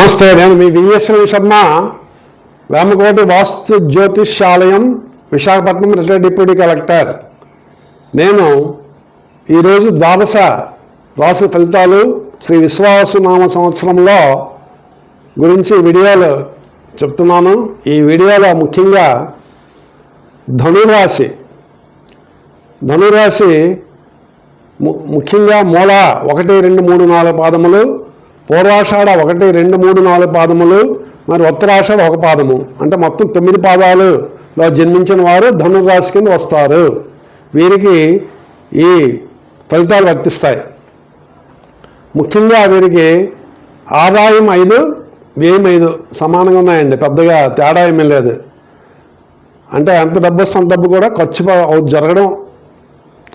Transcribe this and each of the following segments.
నమస్తే నేను మీ విఎస్ఎల్ శర్మ. వేమకోటి వాస్తు జ్యోతిష్యాలయం విశాఖపట్నం రిటైర్డ్ డిప్యూటీ కలెక్టర్. నేను ఈరోజు ద్వాదశ రాశి ఫలితాలు శ్రీ విశ్వాసనామ సంవత్సరంలో గురించి వీడియోలు చెప్తున్నాను. ఈ వీడియోలో ముఖ్యంగా ధనురాశి ధనురాశి ము- ముఖ్యంగా మూల ఒకటి రెండు మూడు నాలుగు పాదములు పూర్వాషాఢ ఒకటి రెండు మూడు నాలుగు పాదములు మరి ఉత్తరాషాఢ ఒక పాదము. అంటే మొత్తం తొమ్మిది పాదాలులో జన్మించిన వారు ధనురాశి కింద వస్తారు. వీరికి ఈ ఫలితాలు వర్తిస్తాయి. ముఖ్యంగా వీరికి ఆదాయం ఐదు వ్యయం ఐదు సమానంగా ఉన్నాయండి. పెద్దగా తేడా ఏమీ లేదు. అంటే ఎంత డబ్బు వస్తే అంత డబ్బు కూడా ఖర్చు అవు- జరగడం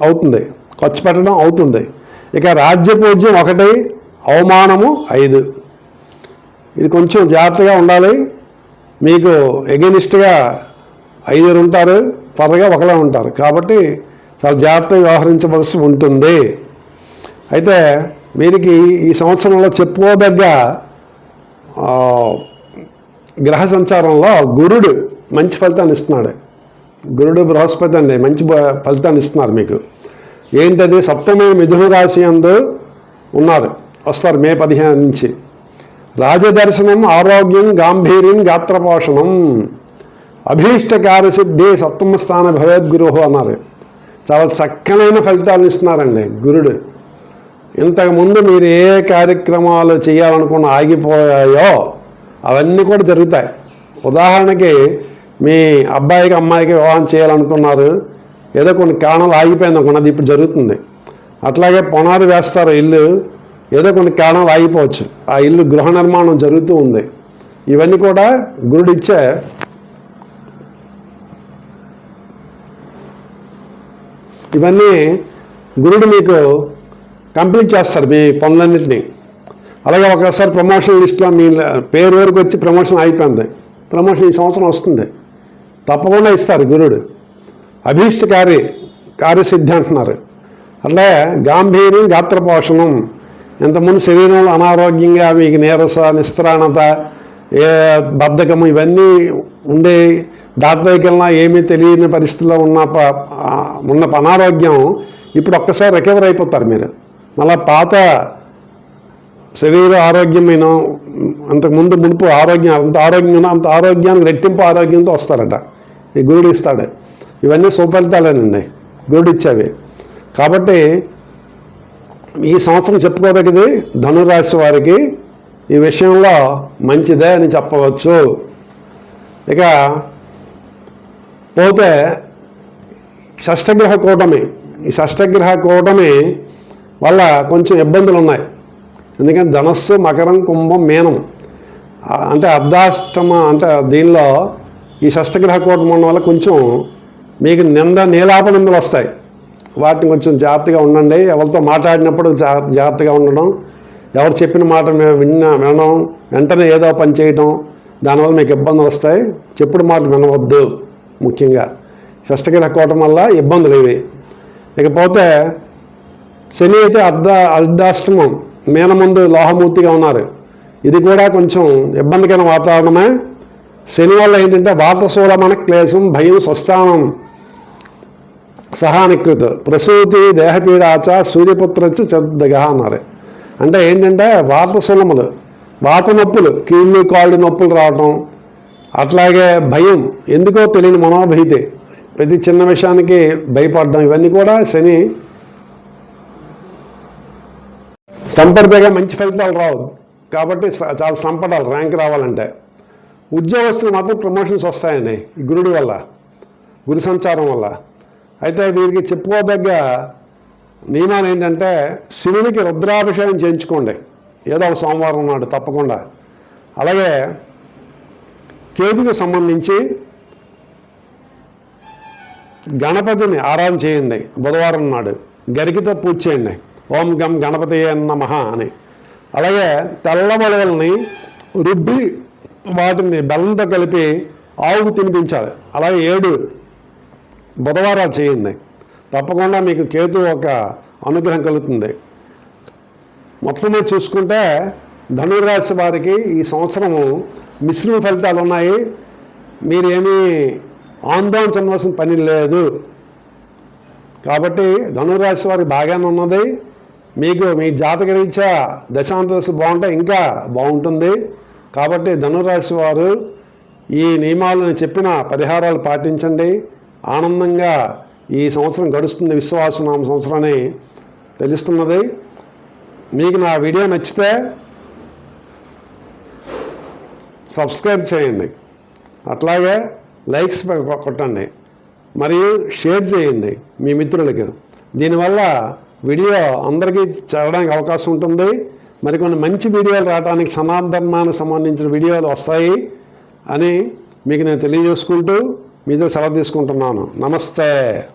అవుతుంది. ఖర్చు పెట్టడం అవుతుంది. ఇక రాజ్య పూజ్యం ఒకటి అవమానము ఐదు. ఇది కొంచెం జాగ్రత్తగా ఉండాలి. మీకు ఎగెనిస్ట్గా ఐదుగురు ఉంటారు పరగా ఒకలా ఉంటారు. కాబట్టి చాలా జాగ్రత్తగా వ్యవహరించవలసి ఉంటుంది. అయితే వీరికి ఈ సంవత్సరంలో చెప్పుకోదగ్గ గ్రహ సంచారంలో గురుడు మంచి ఫలితాన్ని ఇస్తున్నాడు. గురుడు బృహస్పతి అండి మంచి బ- ఫలితాన్ని ఇస్తున్నారు మీకు. ఏంటది? సప్తమి మిథున రాశి అందు ఉన్నారు. వస్తారు మే పదిహేను నుంచి. రాజదర్శనం ఆరోగ్యం గాంభీర్యం గాత్రపోషణం. అభీష్ట కార్యసిద్ధి సప్తమ స్థాన భగవద్గురు అన్నారు. చాలా చక్కనైన ఫలితాలను ఇస్తున్నారండి గురుడు. ఇంతకుముందు మీరు ఏ కార్యక్రమాలు చేయాలనుకున్న ఆగిపోయాయో అవన్నీ కూడా జరుగుతాయి. ఉదాహరణకి మీ అబ్బాయికి అమ్మాయికి వివాహం చేయాలనుకున్నారు. ఏదో కొన్ని కారణాలు ఆగిపోయింది అనుకున్నది ఇప్పుడు జరుగుతుంది. అట్లాగే పొనారు వేస్తారు ఇల్లు. ఏదో కొన్ని కారణాలు ఆగిపోవచ్చు ఆ ఇల్లు గృహ నిర్మాణం జరుగుతూ ఉంది. ఇవన్నీ కూడా గురుడిచ్చే ఇవన్నీ గురుడు మీకు కంప్లీట్ చేస్తారు మీ పనులన్నింటినీ. అలాగే ఒకసారి ప్రమోషన్ లిస్ట్లో మీ పేరు వరకు వచ్చి ప్రమోషన్ అయిపోయింది. ప్రమోషన్ ఈ సంవత్సరం వస్తుంది. తప్పకుండా ఇస్తారు గురుడు. అభీష్ట కార్య కార్యసిద్ధి అంటున్నారు. అట్లే గాంభీర్యం గాత్రపోషణం ఇంతకుముందు శరీరంలో అనారోగ్యంగా మీకు నీరస నిస్త్రాణత ఏ బద్ధకం ఇవన్నీ ఉండే డాక్టర్ దగ్గరికి వెళ్ళినా ఏమీ తెలియని పరిస్థితిలో ఉన్న ప- ఉన్న అనారోగ్యం ఇప్పుడు ఒక్కసారి రికవర్ అయిపోతారు మీరు. మళ్ళా పాత శరీర ఆరోగ్యమైన అంతకుముందు మునుపు ఆరోగ్యం అంత ఆరోగ్యం అంత ఆరోగ్యానికి రెట్టింపు ఆరోగ్యంతో వస్తారట. ఈ గురుడు ఇస్తాడు. ఇవన్నీ సుఫలితాలేనండి. గురుడు ఇచ్చేవి కాబట్టి ఈ సంవత్సరం చెప్పుకోదగ్గది ధనురాశి వారికి ఈ విషయంలో మంచిదే అని చెప్పవచ్చు. ఇక పోతే షష్టగ్రహ కూటమి. ఈ షష్టగ్రహ కూటమి వల్ల కొంచెం ఇబ్బందులు ఉన్నాయి. ఎందుకంటే ధనస్సు మకరం కుంభం మీనం. అంటే అర్ధాష్టమ అంటే దీనిలో ఈ షష్టగ్రహ కూటమి ఉండడం వల్ల కొంచెం మీకు నింద నీలాప నిందలు వస్తాయి. వాటిని కొంచెం జాగ్రత్తగా ఉండండి. ఎవరితో మాట్లాడినప్పుడు జా- జాగ్రత్తగా ఉండడం. ఎవరు చెప్పిన మాట మేము విన్న వినడం. వెంటనే ఏదో పని చేయడం దానివల్ల మీకు ఇబ్బందులు వస్తాయి. చెప్పుడు మాట వినవద్దు ముఖ్యంగా. షష్టగ్రహ కూటం వల్ల ఇబ్బందులు ఇవి. ఇకపోతే శని అయితే అర్ధ అర్ధాష్టమం. మీనముందు లోహమూర్తిగా ఉన్నారు. ఇది కూడా కొంచెం ఇబ్బందికరమైన వాతావరణమే. శని వల్ల ఏంటంటే వాతసూరమణ క్లేశం భయం స్వస్థానం. సహానికృత్. ప్రసూతి దేహపీడాచ సూర్యపుత్రచ చదువుగా అన్నారు. అంటే ఏంటంటే వాతశూలములు వాత నొప్పులు కీళ్ళు కాళ్ళు నొప్పులు రావటం అట్లాగే భయం ఎందుకో తెలియని మనోభీతి ప్రతి చిన్న విషయానికి భయపడడం ఇవన్నీ కూడా శని సంపర్పగా మంచి ఫలితాలు రావు. కాబట్టి చాలా శ్రమ ర్యాంక్ రావాలంటే. ఉద్యోగస్తులు మాత్రం ప్రమోషన్స్ వస్తాయండి గురుడు గురుడి వల్ల గురు సంచారం వల్ల. అయితే వీరికి చెప్పుకోదగ్గ నియమాలు ఏంటంటే శివునికి రుద్రాభిషేకం చేయించుకోండి. ఏదో ఒక సోమవారం నాడు తప్పకుండా. అలాగే కేతుకి సంబంధించి గణపతిని ఆరాధన చేయండి బుధవారం నాడు. గరికితో పూజ చేయండి. ఓం గం గణపతి నమః అని. అలాగే తెల్లమలవల్ని రుబ్బి వాటిని బెల్లంతో కలిపి ఆవుకు తినిపించాలి. అలాగే ఏడు బుధవారాలు చేయండి. తప్పకుండా మీకు కేతు ఒక అనుగ్రహం కలుగుతుంది. మొత్తం మీద చూసుకుంటే ధనురాశి వారికి ఈ సంవత్సరము మిశ్రమ ఫలితాలు ఉన్నాయి. మీరేమీ ఆందోళన చెందవలసిన పని లేదు. కాబట్టి ధనురాశి వారికి బాగానే ఉన్నది. మీకు మీ జాతక రీత్యా దశాంతదశ బాగుంటే ఇంకా బాగుంటుంది. కాబట్టి ధనురాశి వారు ఈ నియమాలను చెప్పిన పరిహారాలు పాటించండి. ఆనందంగా ఈ సంవత్సరం గడుస్తుంది విశ్వాసనామ సంవత్సరాన్ని తెలుస్తున్నది. మీకు నా వీడియో నచ్చితే సబ్స్క్రైబ్ చేయండి. అట్లాగే లైక్స్ కొట్టండి. మరియు షేర్ చేయండి మీ మిత్రులకి. దీనివల్ల వీడియో అందరికీ చదవడానికి అవకాశం ఉంటుంది. మరికొన్ని మంచి వీడియోలు రావడానికి సనాతనానికి సంబంధించిన వీడియోలు వస్తాయి అని మీకు నేను తెలియజేసుకుంటూ మీతో సెలవు తీసుకుంటున్నాను. నమస్తే.